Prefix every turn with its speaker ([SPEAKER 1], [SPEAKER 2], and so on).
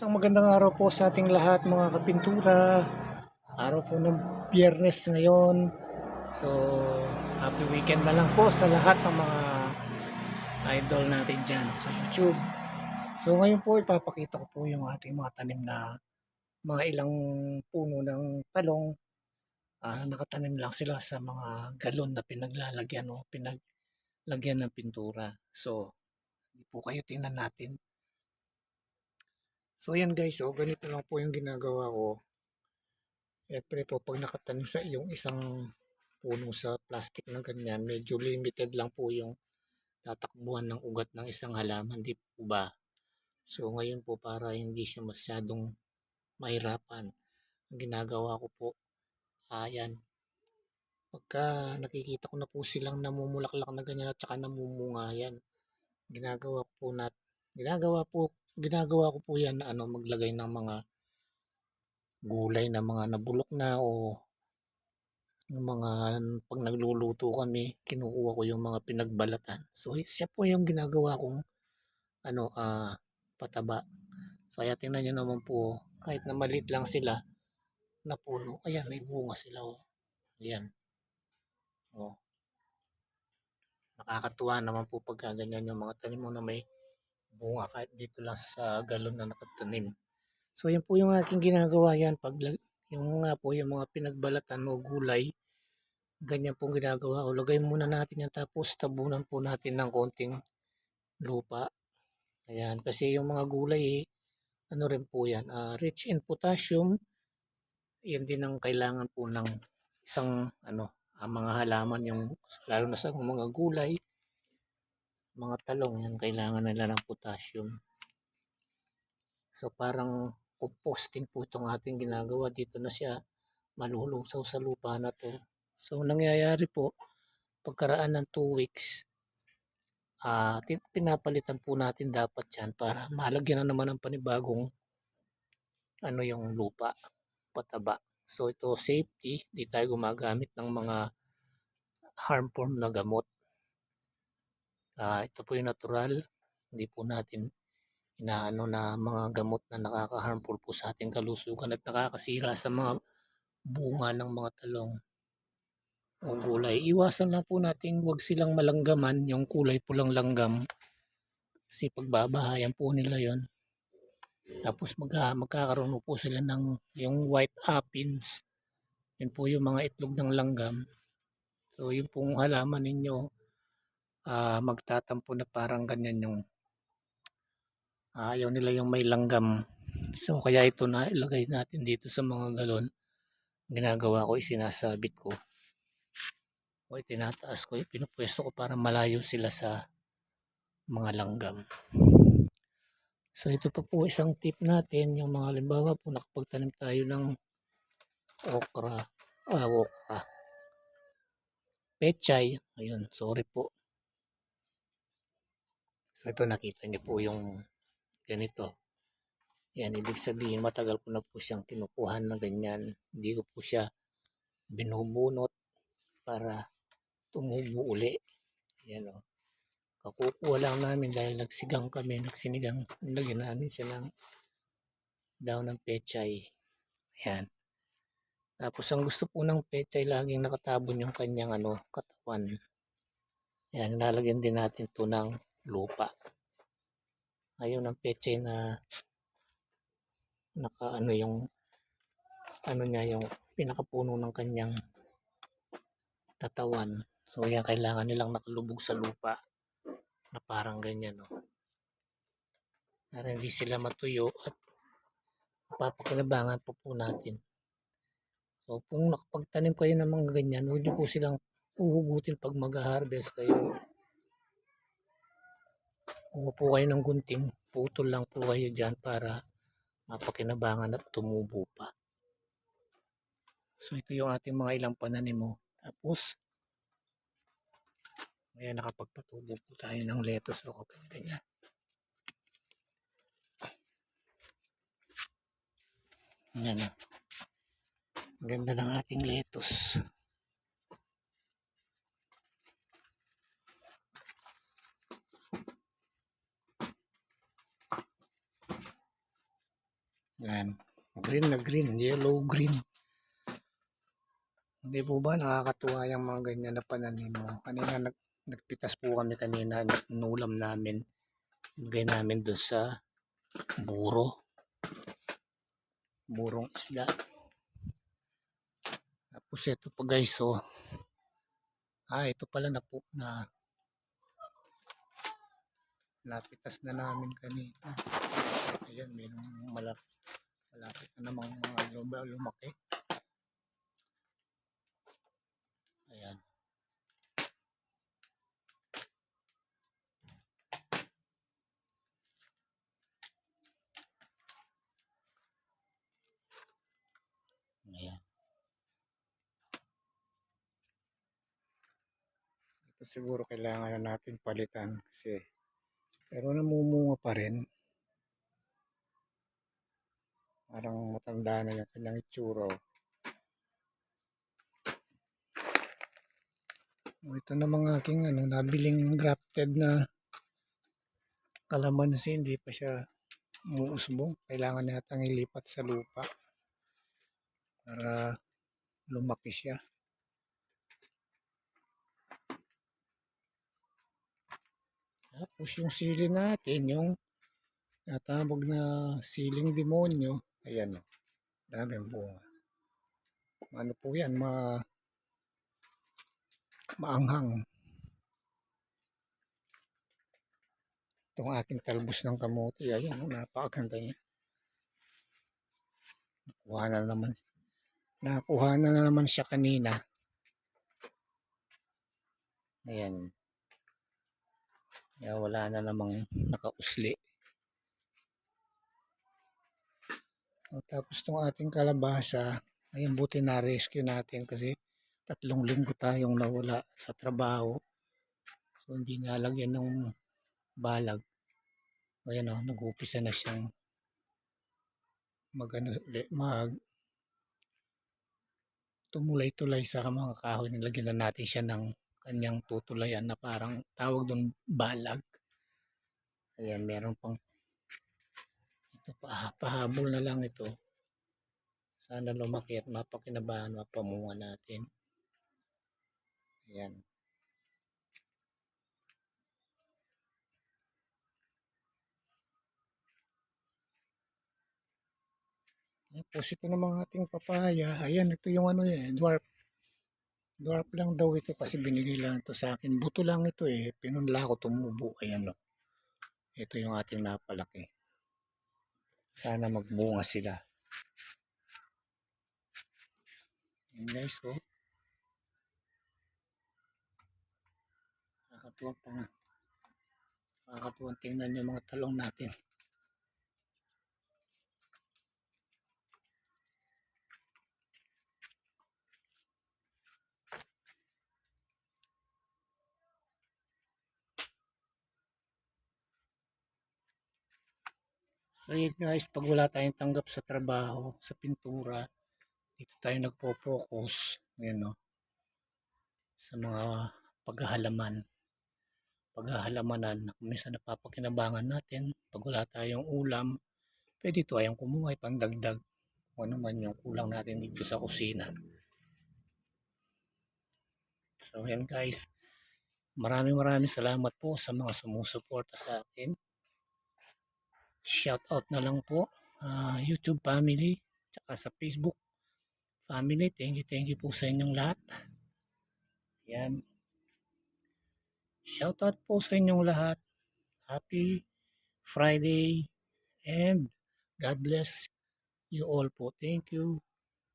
[SPEAKER 1] Isang magandang araw po sa ating lahat mga kapintura. Araw po ng biyernes ngayon. So, happy weekend na lang po sa lahat ng mga idol natin dyan sa YouTube. So, ngayon po ipapakita ko po yung ating mga tanim na mga ilang puno ng talong. Ah, nakatanim lang sila sa mga galon na pinaglalagyan o pinaglagyan ng pintura. So, hindi po kayo tingnan natin So yan guys, so ganito lang po yung ginagawa ko. Siyempre po pag nakatanim sa iyong isang puno sa plastic na ganyan, medyo limited lang po yung tatakbuhan ng ugat ng isang halaman, di po ba? So ngayon po para hindi siya masyadong mahirapan, ang ginagawa ko po, ayan, pagka nakikita ko na po silang namumulaklak na ganyan at saka namumunga yan, ginagawa ko po nat ginagawa po ginagawa ko po yan na ano maglagay ng mga gulay na mga nabulok na o yung mga pag nagluluto kami kinukuha ko yung mga pinagbalatan. So siya po yung ginagawa kong ano ah pataba. So kaya tingnan nyo naman po kahit na maliit lang sila na puno ayan may bunga sila oh. Ayan. Oh. Nakakatuwa naman po pagka ganyan yung mga tanim mo na may bunga kahit dito lang sa galon na nakatanim. So yan po yung aking ginagawa yan pag yung nga po yung mga pinagbalatan o gulay ganyan pong ginagawa ko. Muna natin yan tapos tabunan po natin ng konting lupa. Ayan kasi yung mga gulay ano rin po yan uh, rich in potassium yan din ang kailangan po ng isang ano ang mga halaman yung lalo na sa mga gulay mga talong yan kailangan nila ng potassium. So parang composting po itong ating ginagawa. Dito na siya malulungsaw sa lupa na to. So nangyayari po pagkaraan ng 2 weeks uh, pinapalitan po natin dapat yan para malagyan na naman ng panibagong ano yung lupa pataba. So ito safety di tayo gumagamit ng mga harmful na gamot Uh, ito po yung natural, hindi po natin inaano na mga gamot na nakaka-harmful po sa ating kalusugan at nakakasira sa mga bunga ng mga talong o gulay. Iwasan lang po natin huwag silang malanggaman, yung kulay pulang langgam. Kasi pagbabahayan po nila yon Tapos mag, magkakaroon po sila ng yung white apins. Yun po yung mga itlog ng langgam. So yung pong halaman ninyo, uh, magtatampo na parang ganyan yung uh, ayaw nila yung may langgam. So kaya ito na ilagay natin dito sa mga galon. Ginagawa ko isinasabit ko. O itinataas ko, pinupwesto ko para malayo sila sa mga langgam. So ito pa po isang tip natin, yung mga limbawa po nakapagtanim tayo ng okra, ah, okra, pechay, ayun, sorry po, So ito nakita niyo po yung ganito. Yan, ibig sabihin matagal ko na po siyang kinukuhan na ganyan. Hindi ko po siya binubunot para tumubo uli. Yan o. Kakukuha lang namin dahil nagsigang kami, nagsinigang. Lagyan namin siya ng daw ng pechay. Yan. Tapos ang gusto po ng pechay laging nakatabon yung kanyang ano, katawan. Yan, nalagyan din natin to ng lupa. Ayaw ng peche na naka ano yung ano niya yung pinakapuno ng kanyang tatawan. So yan kailangan nilang nakalubog sa lupa na parang ganyan no. Para hindi sila matuyo at mapapakinabangan pa po natin. So kung nakapagtanim kayo ng mga ganyan, huwag niyo po silang uhugutin pag mag-harvest kayo. Kuha po kayo ng gunting, putol lang po kayo dyan para mapakinabangan at tumubo pa. So ito yung ating mga ilang pananim mo. Tapos, ayan nakapagpatubo po tayo ng lettuce o kaganda niya. Ayan o. Ganda ng ating lettuce. Yan. Green na green, yellow green. Hindi po ba nakakatuwa yung mga ganyan na pananim mo? Kanina nag, nagpitas po kami kanina, nulam namin. Lagay namin doon sa buro. Burong isda. Tapos ito pa guys, oh. Ah, ito pala na po na napitas na namin kanina. Ayan, mayroong malap, malapit na namang mga luma- lumaki. Ayan. Ayan. Ito siguro kailangan na natin palitan kasi pero namumunga pa rin. Parang matanda na yung kanyang itsura. oh. Oh, ito na mga aking ano, nabiling grafted na kalamansi, hindi pa siya umuusbong. Kailangan natang ilipat sa lupa para lumaki siya. Tapos yung sili natin, yung natawag na siling demonyo, ayan o, daming bunga. Ano po yan, ma maanghang. Itong ating talbos ng kamote, ayan o, napakaganda niya. Nakuha na naman. Nakuha na naman siya kanina. Ayan. Kaya wala na namang nakausli. O, tapos itong ating kalabasa, ayun buti na rescue natin kasi tatlong linggo tayong nawala sa trabaho. So hindi nalagyan ng balag. Ayan o, nag-upisa na siyang mag, ano, mag tumulay-tulay sa mga kahoy. Nilagyan na natin siya ng kanyang tutulayan na parang tawag doon balag. Ayan, meron pang ito pa, pahabol na lang ito. Sana lumaki at mapakinabahan, mapamunga natin. Ayan. Tapos ito mga ating papaya. Ayan, ito yung ano yan, dwarf. Dwarf lang daw ito kasi binigay lang ito sa akin. Buto lang ito eh. Pinunla ko tumubo. Ayan o. Ito yung ating napalaki. Sana magbunga sila. Ayan guys, oh. Nakakatuwang pang nakakatuwang tingnan yung mga talong natin. So yun guys, pag wala tayong tanggap sa trabaho, sa pintura, dito tayo nagpo-focus, ayan no, sa mga paghahalaman. Paghahalamanan, na kung minsan napapakinabangan natin, pag wala tayong ulam, pwede tayong kumuha, pandagdag, kung ano man yung kulang natin dito sa kusina. So yan guys, maraming maraming salamat po sa mga sumusuporta sa akin. Shout out na lang po ah, YouTube family tsaka sa Facebook family. Thank you, thank you po sa inyong lahat. Yan. Shout out po sa inyong lahat. Happy Friday and God bless you all po. Thank you.